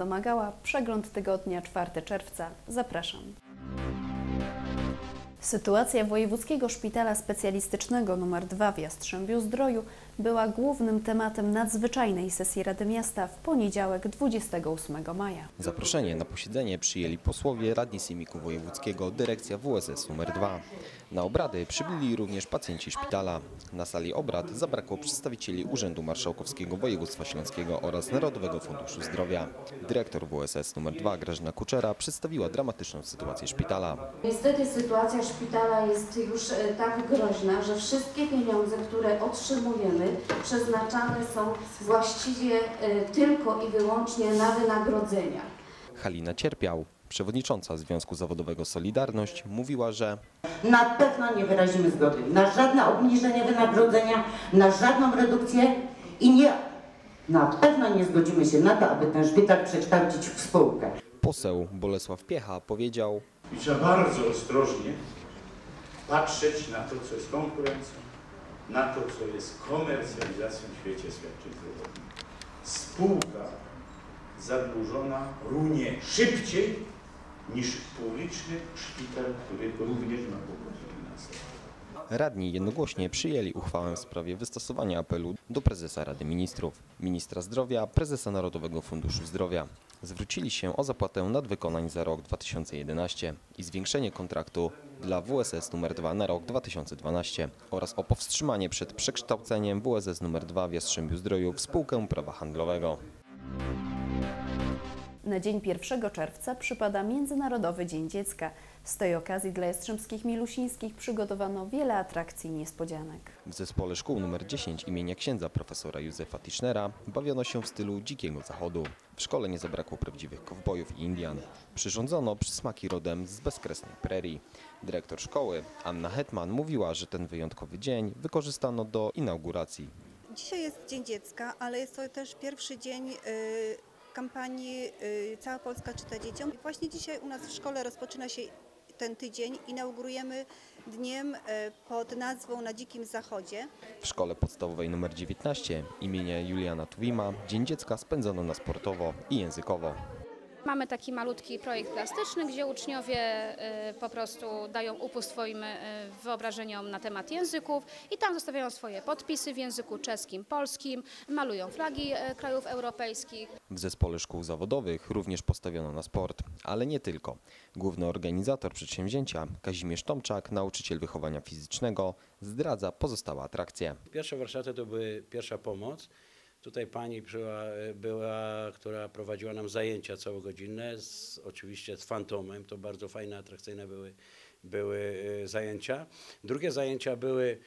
Domagała, przegląd tygodnia 4 czerwca. Zapraszam. Sytuacja Wojewódzkiego Szpitala Specjalistycznego nr 2 w Jastrzębiu Zdroju była głównym tematem nadzwyczajnej sesji Rady Miasta w poniedziałek 28 maja. Zaproszenie na posiedzenie przyjęli posłowie radni Sejmiku Wojewódzkiego, dyrekcja WSS nr 2. Na obrady przybyli również pacjenci szpitala. Na sali obrad zabrakło przedstawicieli Urzędu Marszałkowskiego Województwa Śląskiego oraz Narodowego Funduszu Zdrowia. Dyrektor WSS nr 2 Grażyna Kuczera przedstawiła dramatyczną sytuację szpitala. Niestety sytuacja szpitala jest już e, tak groźna, że wszystkie pieniądze, które otrzymujemy, przeznaczane są właściwie e, tylko i wyłącznie na wynagrodzenia. Halina Cierpiał, przewodnicząca Związku Zawodowego Solidarność, mówiła, że Na pewno nie wyrazimy zgody na żadne obniżenie wynagrodzenia, na żadną redukcję i nie, na pewno nie zgodzimy się na to, aby ten szpital przekształcić w spółkę. poseł Bolesław Piecha powiedział, I trzeba bardzo ostrożnie patrzeć na to, co jest konkurencją, na to, co jest komercjalizacją w świecie świadczeń zdrowotnych. Spółka zadłużona runie szybciej niż publiczny szpital, który również ma kłopoty finansowe. Radni jednogłośnie przyjęli uchwałę w sprawie wystosowania apelu do prezesa Rady Ministrów, ministra zdrowia, prezesa Narodowego Funduszu Zdrowia. Zwrócili się o zapłatę nadwykonań za rok 2011 i zwiększenie kontraktu dla WSS nr 2 na rok 2012 oraz o powstrzymanie przed przekształceniem WSS nr 2 w Jastrzębiu Zdroju w spółkę prawa handlowego. Na dzień 1 czerwca przypada Międzynarodowy Dzień Dziecka. Z tej okazji dla jastrzębskich milusińskich przygotowano wiele atrakcji i niespodzianek. W zespole szkół nr 10 imienia księdza profesora Józefa Tischnera bawiono się w stylu dzikiego zachodu. W szkole nie zabrakło prawdziwych kowbojów i Indian. Przyrządzono przysmaki rodem z bezkresnej prerii. Dyrektor szkoły Anna Hetman mówiła, że ten wyjątkowy dzień wykorzystano do inauguracji. Dzisiaj jest Dzień Dziecka, ale jest to też pierwszy dzień y, kampanii y, Cała Polska czyta dzieciom. Właśnie dzisiaj u nas w szkole rozpoczyna się ten tydzień. Inaugurujemy dniem y, pod nazwą Na Dzikim Zachodzie. W szkole podstawowej nr 19 imienia Juliana Tuwima Dzień Dziecka spędzono na sportowo i językowo. Mamy taki malutki projekt plastyczny, gdzie uczniowie y, po prostu dają upust swoim y, wyobrażeniom na temat języków i tam zostawiają swoje podpisy w języku czeskim, polskim, malują flagi y, krajów europejskich. W zespole szkół zawodowych również postawiono na sport, ale nie tylko. Główny organizator przedsięwzięcia, Kazimierz Tomczak, nauczyciel wychowania fizycznego, zdradza pozostałe atrakcje. Pierwsze warsztaty to były pierwsza pomoc. Tutaj pani była, była, która prowadziła nam zajęcia całogodzinne, z, oczywiście z fantomem, to bardzo fajne, atrakcyjne były, były e, zajęcia. Drugie zajęcia były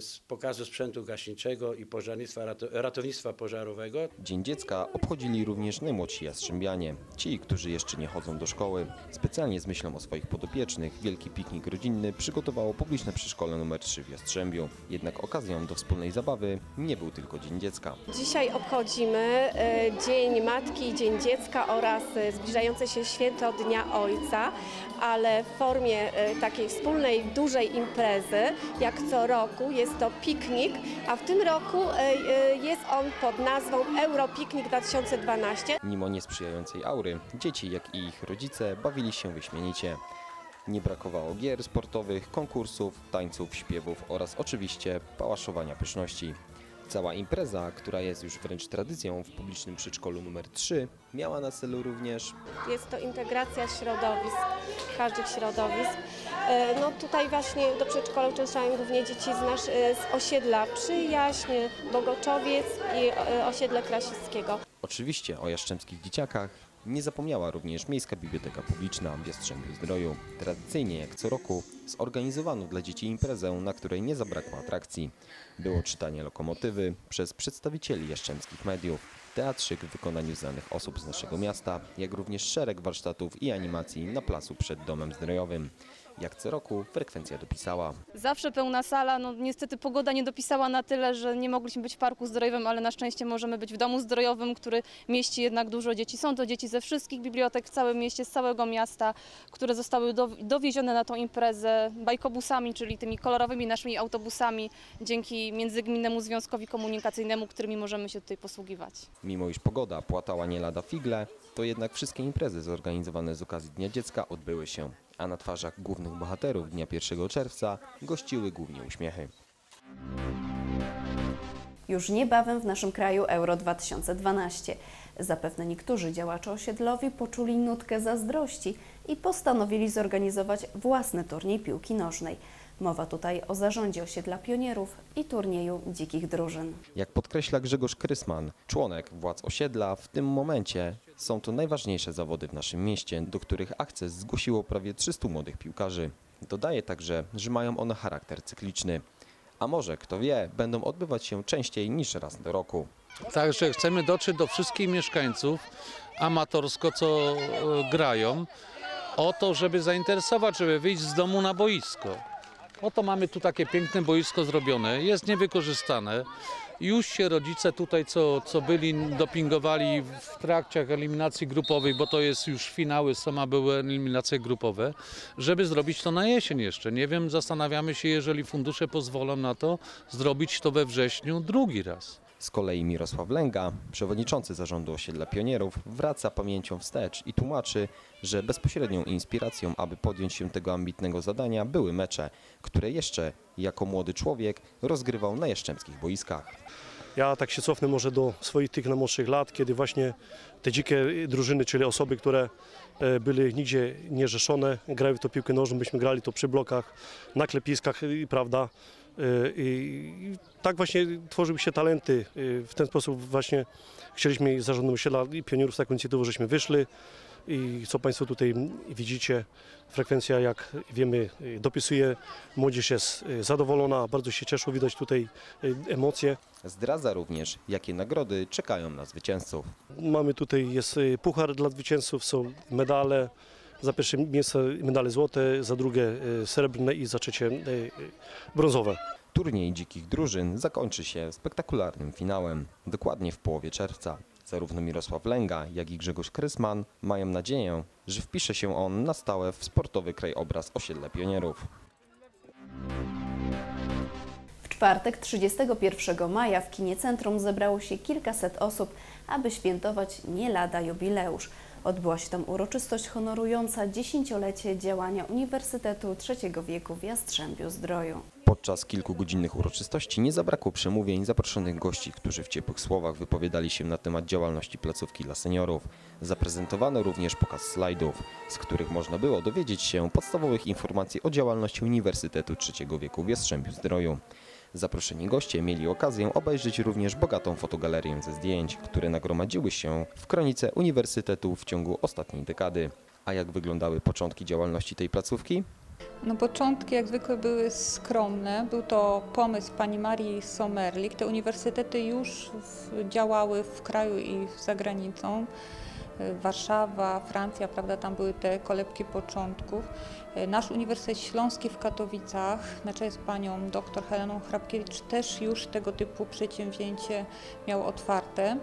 z pokazu sprzętu gaśniczego i pożarnictwa, rato- ratownictwa pożarowego. Dzień Dziecka obchodzili również najmłodsi jastrzębianie. Ci, którzy jeszcze nie chodzą do szkoły. Specjalnie z myślą o swoich podopiecznych wielki piknik rodzinny przygotowało publiczne przedszkole nr 3 w Jastrzębiu. Jednak okazją do wspólnej zabawy nie był tylko Dzień Dziecka. Dzisiaj obchodzimy e, Dzień Matki i Dzień Dziecka oraz e, zbliżające się święto Dnia Ojca, ale w formie e, takiej wspólnej, dużej imprezy, jak co roku jest to piknik, a w tym roku e, e, jest on pod nazwą Europiknik 2012. Mimo niesprzyjającej aury, dzieci jak i ich rodzice bawili się wyśmienicie. Nie brakowało gier sportowych, konkursów, tańców, śpiewów oraz oczywiście pałaszowania pyszności. Cała impreza, która jest już wręcz tradycją w publicznym przedszkolu numer 3, miała na celu również Jest to integracja środowisk, każdych środowisk. E, No tutaj właśnie do przedszkola uczęszczają głównie dzieci z, nasz, e, z osiedla Przyjaźń, Bogoczowiec i e, osiedle Krasickiego. Oczywiście o jaszczębskich dzieciakach nie zapomniała również Miejska Biblioteka Publiczna w Jastrzębiu Zdroju. Tradycyjnie jak co roku zorganizowano dla dzieci imprezę, na której nie zabrakło atrakcji. Było czytanie lokomotywy przez przedstawicieli jaszczębskich mediów, teatrzyk w wykonaniu znanych osób z naszego miasta, jak również szereg warsztatów i animacji na placu przed Domem Zdrojowym. Jak co roku frekwencja dopisała. Zawsze pełna sala, no niestety pogoda nie dopisała na tyle, że nie mogliśmy być w parku zdrojowym, ale na szczęście możemy być w domu zdrojowym, który mieści jednak dużo dzieci. Są to dzieci ze wszystkich bibliotek w całym mieście, z całego miasta, które zostały do, dowiezione na tą imprezę bajkobusami, czyli tymi kolorowymi naszymi autobusami, dzięki Międzygminnemu Związkowi Komunikacyjnemu, którymi możemy się tutaj posługiwać. Mimo iż pogoda płatała nie lada figle, to jednak wszystkie imprezy zorganizowane z okazji Dnia Dziecka odbyły się, a na twarzach głównych bohaterów dnia 1 czerwca gościły głównie uśmiechy. Już niebawem w naszym kraju Euro 2012. Zapewne niektórzy działacze osiedlowi poczuli nutkę zazdrości i postanowili zorganizować własny turniej piłki nożnej. Mowa tutaj o zarządzie osiedla pionierów i turnieju dzikich drużyn. Jak podkreśla Grzegorz Krysman, członek władz osiedla, w tym momencie są to najważniejsze zawody w naszym mieście, do których akces zgłosiło prawie 300 młodych piłkarzy. Dodaje także, że mają one charakter cykliczny. A może, kto wie, będą odbywać się częściej niż raz do roku. Także chcemy dotrzeć do wszystkich mieszkańców amatorsko, co e, grają, o to, żeby zainteresować, żeby wyjść z domu na boisko. Oto mamy tu takie piękne boisko zrobione, jest niewykorzystane. Już się rodzice tutaj, co, co byli, dopingowali w trakcie eliminacji grupowych, bo to jest już finały, sama były eliminacje grupowe, żeby zrobić to na jesień jeszcze. Nie wiem, zastanawiamy się, jeżeli fundusze pozwolą na to, zrobić to we wrześniu drugi raz. Z kolei Mirosław Lęga, przewodniczący zarządu osiedla pionierów, wraca pamięcią wstecz i tłumaczy, że bezpośrednią inspiracją, aby podjąć się tego ambitnego zadania, były mecze, które jeszcze jako młody człowiek rozgrywał na jaszczębskich boiskach. Ja tak się cofnę może do swoich tych najmłodszych lat, kiedy właśnie te dzikie drużyny, czyli osoby, które e, były nigdzie nie rzeszone, grały w to piłkę nożną, myśmy grali to przy blokach, na klepiskach, prawda. E, I tak właśnie tworzyły się talenty. E, W ten sposób właśnie chcieliśmy zarządem osiedla i pionierów z taką inicjatywą, żeśmy wyszli i co Państwo tutaj widzicie, frekwencja jak wiemy dopisuje, młodzież jest zadowolona, bardzo się cieszą, widać tutaj emocje. Zdradza również, jakie nagrody czekają na zwycięzców. Mamy tutaj, jest y, puchar dla zwycięzców, są medale, za pierwsze miejsce medale złote, za drugie y, srebrne i za trzecie y, y, brązowe. Turniej dzikich drużyn zakończy się spektakularnym finałem, dokładnie w połowie czerwca. Zarówno Mirosław Lęga, jak i Grzegorz Krysman mają nadzieję, że wpisze się on na stałe w sportowy krajobraz osiedla pionierów. W czwartek 31 maja w kinie Centrum zebrało się kilkaset osób, aby świętować nie lada jubileusz. Odbyła się tam uroczystość honorująca dziesięciolecie działania Uniwersytetu Trzeciego Wieku w Jastrzębiu Zdroju. Podczas kilkugodzinnych uroczystości nie zabrakło przemówień zaproszonych gości, którzy w ciepłych słowach wypowiadali się na temat działalności placówki dla seniorów. Zaprezentowano również pokaz slajdów, z których można było dowiedzieć się podstawowych informacji o działalności Uniwersytetu Trzeciego Wieku w Jastrzębiu Zdroju. Zaproszeni goście mieli okazję obejrzeć również bogatą fotogalerię ze zdjęć, które nagromadziły się w kronice Uniwersytetu w ciągu ostatniej dekady. A jak wyglądały początki działalności tej placówki? No początki jak zwykle były skromne. Był to pomysł pani Marii Somerlik. Te uniwersytety już działały w kraju i za granicą. Warszawa, Francja, prawda, tam były te kolebki początków. Y, Nasz Uniwersytet Śląski w Katowicach, na czele z panią dr Heleną Hrabkiewicz, też już tego typu przedsięwzięcie miał otwarte.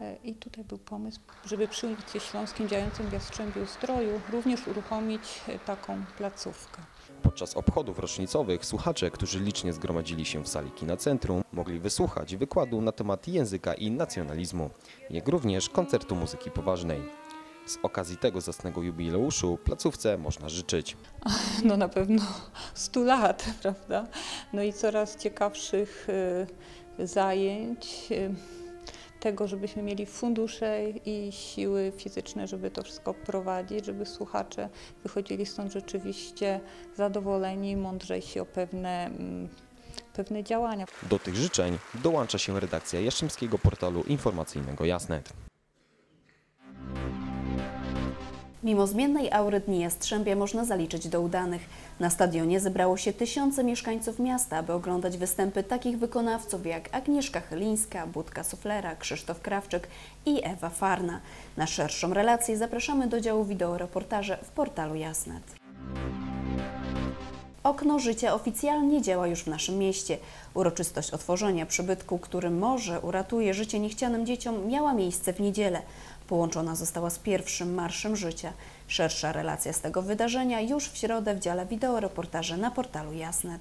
Y, I tutaj był pomysł, żeby przy Uniwersytecie Śląskim działającym w Jastrzębiu Zdroju również uruchomić y, taką placówkę. Podczas obchodów rocznicowych słuchacze, którzy licznie zgromadzili się w sali Kina Centrum, mogli wysłuchać wykładu na temat języka i nacjonalizmu, jak również koncertu muzyki poważnej. Z okazji tego zacnego jubileuszu placówce można życzyć No na pewno 100 lat, prawda? No i coraz ciekawszych y, zajęć, y, tego, żebyśmy mieli fundusze i siły fizyczne, żeby to wszystko prowadzić, żeby słuchacze wychodzili stąd rzeczywiście zadowoleni, mądrzejsi o pewne, mm, pewne działania. Do tych życzeń dołącza się redakcja Jastrzębskiego Portalu Informacyjnego Jasnet. Mimo zmiennej aury Dni Jastrzębia można zaliczyć do udanych. Na stadionie zebrało się tysiące mieszkańców miasta, aby oglądać występy takich wykonawców jak Agnieszka Chylińska, Budka Suflera, Krzysztof Krawczyk i Ewa Farna. Na szerszą relację zapraszamy do działu wideoreportaże w portalu Jasnet. Okno Życia oficjalnie działa już w naszym mieście. Uroczystość otworzenia przybytku, który może uratuje życie niechcianym dzieciom, miała miejsce w niedzielę. Połączona została z pierwszym Marszem Życia. Szersza relacja z tego wydarzenia już w środę w dziale wideoreportaży na portalu Jasnet.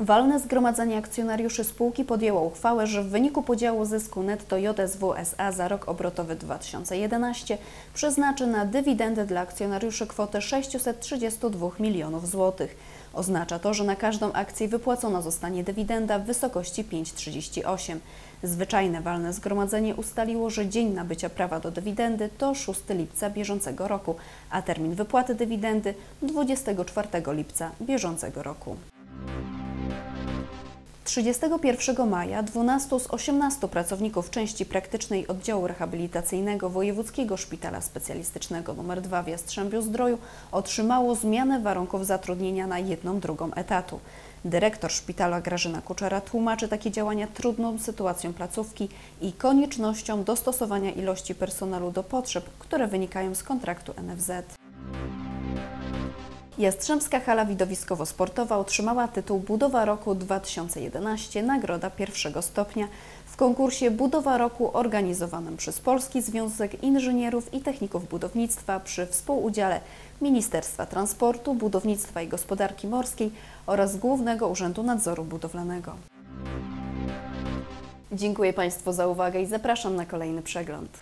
Walne Zgromadzenie Akcjonariuszy spółki podjęło uchwałę, że w wyniku podziału zysku netto JSW SA za rok obrotowy 2011 przeznaczy na dywidendę dla akcjonariuszy kwotę 632 milionów złotych. Oznacza to, że na każdą akcję wypłacona zostanie dywidenda w wysokości 5,38. Zwyczajne walne zgromadzenie ustaliło, że dzień nabycia prawa do dywidendy to 6 lipca bieżącego roku, a termin wypłaty dywidendy 24 lipca bieżącego roku. 31 maja 12 z 18 pracowników części praktycznej oddziału rehabilitacyjnego Wojewódzkiego Szpitala Specjalistycznego nr 2 w Jastrzębiu-Zdroju otrzymało zmianę warunków zatrudnienia na jedną drugą etatu. Dyrektor szpitala Grażyna Kuczera tłumaczy takie działania trudną sytuacją placówki i koniecznością dostosowania ilości personelu do potrzeb, które wynikają z kontraktu NFZ. Jastrzębska Hala Widowiskowo-Sportowa otrzymała tytuł Budowa Roku 2011 Nagroda pierwszego stopnia w konkursie Budowa Roku organizowanym przez Polski Związek Inżynierów i Techników Budownictwa przy współudziale Ministerstwa Transportu, Budownictwa i Gospodarki Morskiej oraz Głównego Urzędu Nadzoru Budowlanego. Dziękuję Państwu za uwagę i zapraszam na kolejny przegląd.